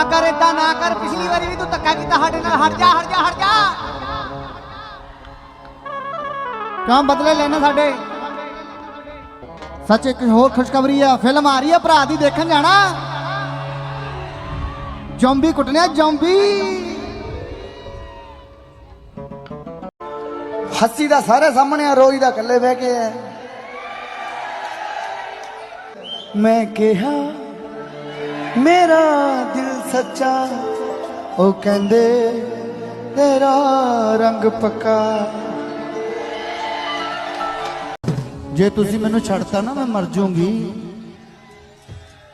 ਨਾ ਕਰ ਏਦਾਂ ਨਾ ਕਰ, ਪਿਛਲੀ ਵਾਰੀ ਵੀ ਤੂੰ ਧੱਕਾ ਕੀਤਾ ਸਾਡੇ ਨਾਲ। ਹਟ ਜਾ ਹਟ ਜਾ ਹਟ ਜਾ। ਕਿਉਂ ਬਦਲੇ ਲੈਣਾ ਸਾਡੇ? ਸੱਚ ਇੱਕ ਹੋਰ ਖੁਸ਼ਖਬਰੀ ਆ। ਫਿਲਮ ਆ ਰਹੀ ਆ, ਭਰਾ ਦੀ ਦੇਖਣ ਜਾਣਾ। ਜ਼ੋਂਬੀ ਕੁੱਟਣਿਆ, ਜ਼ੋਂਬੀ। ਹੱਸੀ ਦਾ ਸਾਰੇ ਸਾਹਮਣੇ ਆ, ਰੋਈ ਦਾ ਇਕੱਲੇ ਬਹਿ ਕੇ ਆ। ਮੈਂ ਕਿਹਾ, ਮੇਰਾ ਦਿਲ ਸੱਚਾ, ਉਹ ਕਹਿੰਦੇ, ਤੇਰਾ ਰੰਗ ਪੱਕਾ। ਜੇ ਤੁਸੀਂ ਮੈਨੂੰ ਛੱਡਤਾ ਨਾ, ਮੈਂ ਮਰ ਜਾਊਂਗੀ।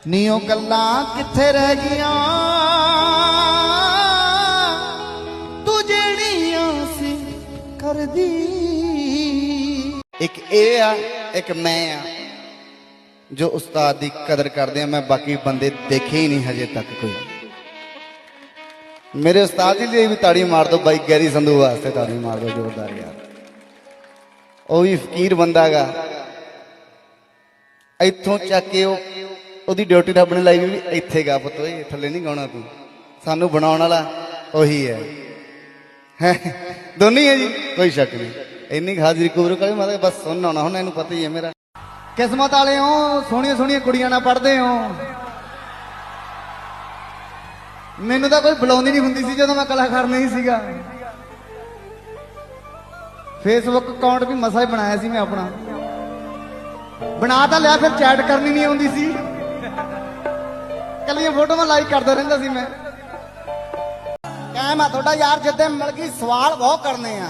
ਨੀ ਉਹ ਗੱਲਾਂ ਕਿੱਥੇ ਰਹਿ ਗਈਆਂ? ਤੂੰ ਜਿਹੜੀਆਂ ਸੀ ਕਰਦੀ। ਇੱਕ ਇਹ ਆ, ਇੱਕ ਮੈਂ ਆ, ਜੋ ਉਸਤਾਦ ਦੀ ਕਦਰ ਕਰਦੇ ਆ। ਮੈਂ ਬਾਕੀ ਬੰਦੇ ਦੇਖੇ ਹੀ ਨਹੀਂ ਹਜੇ ਤੱਕ ਕੋਈ। ਮੇਰੇ ਉਸਤਾਦ ਜੀ ਲਈ ਵੀ ਤਾੜੀ ਮਾਰ ਦੋ ਬਾਈ ਗੈਰੀ ਸੰਧੂ ਵਾਸਤੇ ਤਾੜੀ ਮਾਰ ਦੋ ਜ਼ੋਰਦਾਰ ਯਾਰ। ਉਹ ਵੀ ਫਕੀਰ ਬੰਦਾਗਾ ਇੱਥੋਂ ਚੱਕ ਕੇ ਉਹ ਉਹਦੀ ਡਿਊਟੀ ਰੱਬ ਨੇ ਲਾਈ ਵੀ ਇੱਥੇ ਗਾ ਪੁੱਤ ਓਏ ਥੱਲੇ ਨਹੀਂ ਗਾਉਣਾ ਤੂੰ। ਸਾਨੂੰ ਬਣਾਉਣ ਵਾਲਾ ਉਹੀ ਹੈ। ਹੈਂ, ਦੋਨੇ ਹੈ ਜੀ? ਕੋਈ ਸ਼ੱਕ ਨਹੀਂ। ਇੰਨੀ ਹਾਜ਼ਰੀ ਕਬੂਰ ਕਰੇ ਮੈਂ ਬਸ ਸੁਣਨ ਆਉਣਾ ਹੁਣ ਇਹਨੂੰ ਪਤਾ ਹੀ ਹੈ ਮੇਰਾ। ਕਿਸਮਤ ਵਾਲੇ ਹੋ ਸੋਹਣੀਆਂ ਸੋਹਣੀਆਂ ਕੁੜੀਆਂ ਨਾਲ ਪੜਦੇ ਹੋ। ਮੈਨੂੰ ਤਾਂ ਕੋਈ ਬੁਲਾਉਂਦੀ ਨਹੀਂ ਹੁੰਦੀ ਸੀ ਜਦੋਂ ਮੈਂ ਕਲਾਕਾਰ ਨਹੀਂ ਸੀਗਾ। ਫੇਸਬੁੱਕ ਅਕਾਊਂਟ ਵੀ ਮਸਾ ਹੀ ਬਣਾਇਆ ਸੀ ਮੈਂ ਆਪਣਾ। ਬਣਾ ਤਾਂ ਲਿਆ, ਫਿਰ ਚੈਟ ਕਰਨੀ ਨਹੀਂ ਆਉਂਦੀ ਸੀ। ਕੱਲੀਆਂ ਫੋਟੋਆਂ ਲਾਈਕ ਕਰਦਾ ਰਹਿੰਦਾ ਸੀ ਮੈਂ। ਕਾਇਮ ਆ ਤੁਹਾਡਾ ਯਾਰ ਜਿੱਦੇ ਮਿਲ ਗਈ, ਸਵਾਲ ਬਹੁਤ ਕਰਨੇ ਆ।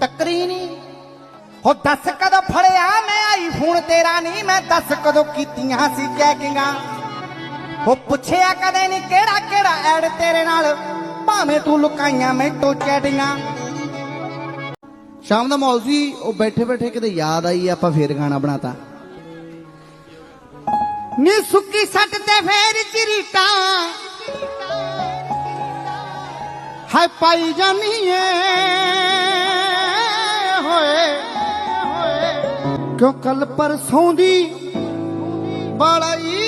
ਟੱਕਰੀ ਨਹੀਂ। ਹੋ ਦੱਸ ਕਦੋਂ ਫੜਿਆ ਮੈਂ ਆਈਫੋਨ ਤੇਰਾ ਨਹੀਂ, ਮੈਂ ਦੱਸ ਕਦੋਂ ਕੀਤੀਆਂ ਸੀ ਚੈਕਿੰਗਾਂ। ਉਹ ਪੁੱਛਿਆ ਕਦੇ ਨਹੀਂ ਕਿਹੜਾ ਕਿਹੜਾ ਐਡ ਤੇਰੇ ਨਾਲ? ਭਾਵੇਂ ਤੂੰ ਲੁਕਾਈਆਂ ਮੈਂਟੋ ਚੈਟਿੰਗਾਂ ਸ਼ਾਮ ਦਾ ਮਾਹੌਲ ਸੀ, ਉਹ ਬੈਠੇ ਬੈਠੇ ਕਿਤੇ ਯਾਦ ਆਈ, ਆਪਾਂ ਫੇਰ ਗਾਣਾ ਬਣਾਤਾ। ਨੀ ਸੁੱਕੀ ਸੱਟ ਤੇ ਫੇਰ ਚਿਰੀਟਾਂ। ਹਾਏ ਪਾਈ ਜਾਨੀ ਏ ਹੋਏ ਹੋਏ। ਕਿਉਂ ਕੱਲ ਪਰਸੋਂ ਦੀ ਬਾਲਾਈ ਕਿਤੇ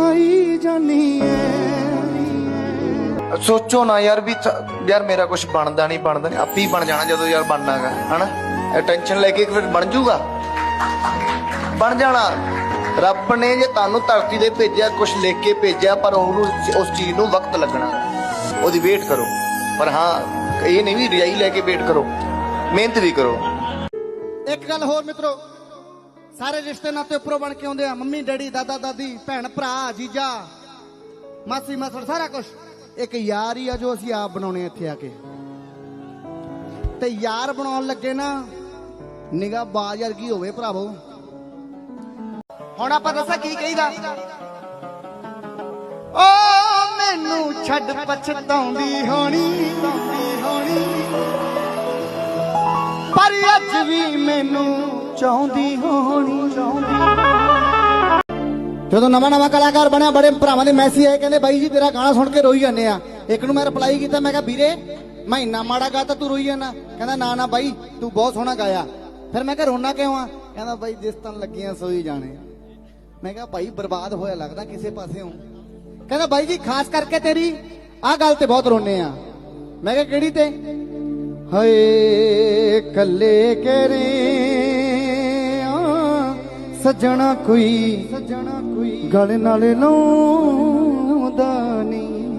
ਆਈ ਜਾਨੀ ਏ ਸੋਚੋ ਨਾ ਯਾਰ ਵੀ ਯਾਰ ਮੇਰਾ ਕੁਝ ਬਣਦਾ ਨਹੀਂ ਬਣਦਾ ਨਹੀਂ। ਆਪੇ ਹੀ ਬਣ ਜਾਣਾ ਜਦੋਂ ਯਾਰ ਬਣਨਾਗਾ ਹਨਾ? ਟੈਨਸ਼ਨ ਲੈ ਕੇ ਫਿਰ ਬਣ ਜੂਗਾ? ਬਣ ਜਾਣਾ। ਰੱਬ ਨੇ ਜੇ ਤੁਹਾਨੂੰ ਧਰਤੀ ਤੇ ਭੇਜਿਆ ਕੁਝ ਲਿਖ ਕੇ ਭੇਜਿਆ ਪਰ ਉਹਨੂੰ ਉਸ ਚੀਜ਼ ਨੂੰ ਵਕਤ ਲੱਗਣਾ। ਉਹਦੀ ਵੇਟ ਕਰੋ। ਪਰ ਹਾਂ ਇਹ ਨਹੀਂ ਵੀ ਰਿਆਈ ਲੈ ਕੇ ਵੇਟ ਕਰੋ। ਮਿਹਨਤ ਵੀ ਕਰੋ। ਇੱਕ ਗੱਲ ਹੋਰ ਮਿੱਤਰੋ ਸਾਰੇ ਰਿਸ਼ਤੇ ਨਾਤੇ ਉੱਪਰੋਂ ਬਣ ਕੇ ਆਉਂਦੇ ਆ। ਮੰਮੀ, ਡੈਡੀ, ਦਾਦਾ, ਦਾਦੀ, ਭੈਣ, ਭਰਾ, ਜੀਜਾ, ਮਾਸੀ, ਮਾਸੜ, ਸਾਰਾ ਕੁਝ ਇੱਕ ਯਾਰ ਹੀ ਆ ਜੋ ਅਸੀਂ ਆਪ ਬਣਾਉਣੇ ਇੱਥੇ ਆ ਕੇ। ਤੇ ਯਾਰ ਬਣਾਉਣ ਲੱਗੇ ਨਾ ਨਿਗਾ ਬਾਜ਼ ਵਰਗੀ ਹੋਵੇ ਭਰਾਵੋ। ਹੁਣ ਆਪਾਂ ਦੱਸਾਂ ਕੀ ਕਹੀਦਾ? ਓ, ਮੈਨੂੰ ਛੱਡ ਪਛਤਾਉਂਦੀ ਹੋਣੀ ਹੋਣੀ। ਪਰ ਅੱਜ ਵੀ ਮੈਨੂੰ ਚਾਹੁੰਦੀ ਹੋਣੀ। ਜਦੋਂ ਨਵਾਂ ਨਵਾਂ ਕਲਾਕਾਰ ਬਣਿਆ, ਬੜੇ ਭਰਾਵਾਂ ਦੇ ਮੈਸੇਜ ਆਏ, ਕਹਿੰਦੇ, ਬਾਈ ਜੀ, ਤੇਰਾ ਗਾਣਾ ਸੁਣ ਕੇ ਰੋਈ ਜਾਂਦੇ ਆ। ਇੱਕ ਨੂੰ ਮੈਂ ਰਿਪਲਾਈ ਕੀਤਾ, ਮੈਂ ਕਿਹਾ, ਵੀਰੇ, ਮੈਂ ਇੰਨਾ ਮਾੜਾ ਗਾਤਾ, ਤੂੰ ਰੋਈ ਜਾਂਦਾ। ਕਹਿੰਦਾ, ਨਾ ਨਾ, ਬਾਈ, ਤੂੰ ਬਹੁਤ ਸੋਹਣਾ ਗਾਇਆ। ਫਿਰ ਮੈਂ ਕਿਹਾ, ਰੋਣਾ ਕਿਉਂ ਆ? ਕਹਿੰਦਾ, ਬਾਈ, ਜਿਸ ਤਨ ਲੱਗੀਆਂ, ਸੋਈ ਜਾਣੇ। ਮੈਂ ਕਿਹਾ, ਭਾਈ, ਬਰਬਾਦ ਹੋਇਆ ਲੱਗਦਾ, ਕਿਸੇ ਪਾਸਿਓਂ ਕਹਿੰਦਾ, ਬਾਈ ਜੀ, ਖਾਸ ਕਰਕੇ ਤੇਰੀ ਆਹ ਗੱਲ ਤੇ ਬਹੁਤ ਰੋਨੇ ਆ। ਮੈਂ ਕਿਹਾ, ਕਿਹੜੀ ਤੇ? ਹਏ ਕੱਲੇ ਕਰੇ ਸੱਜਣਾ ਕੋਈ ਸੱਜਣਾ ਕੋਈ ਗਲ ਨਾਲ ਲਾਉਂਦਾ ਨਹੀਂ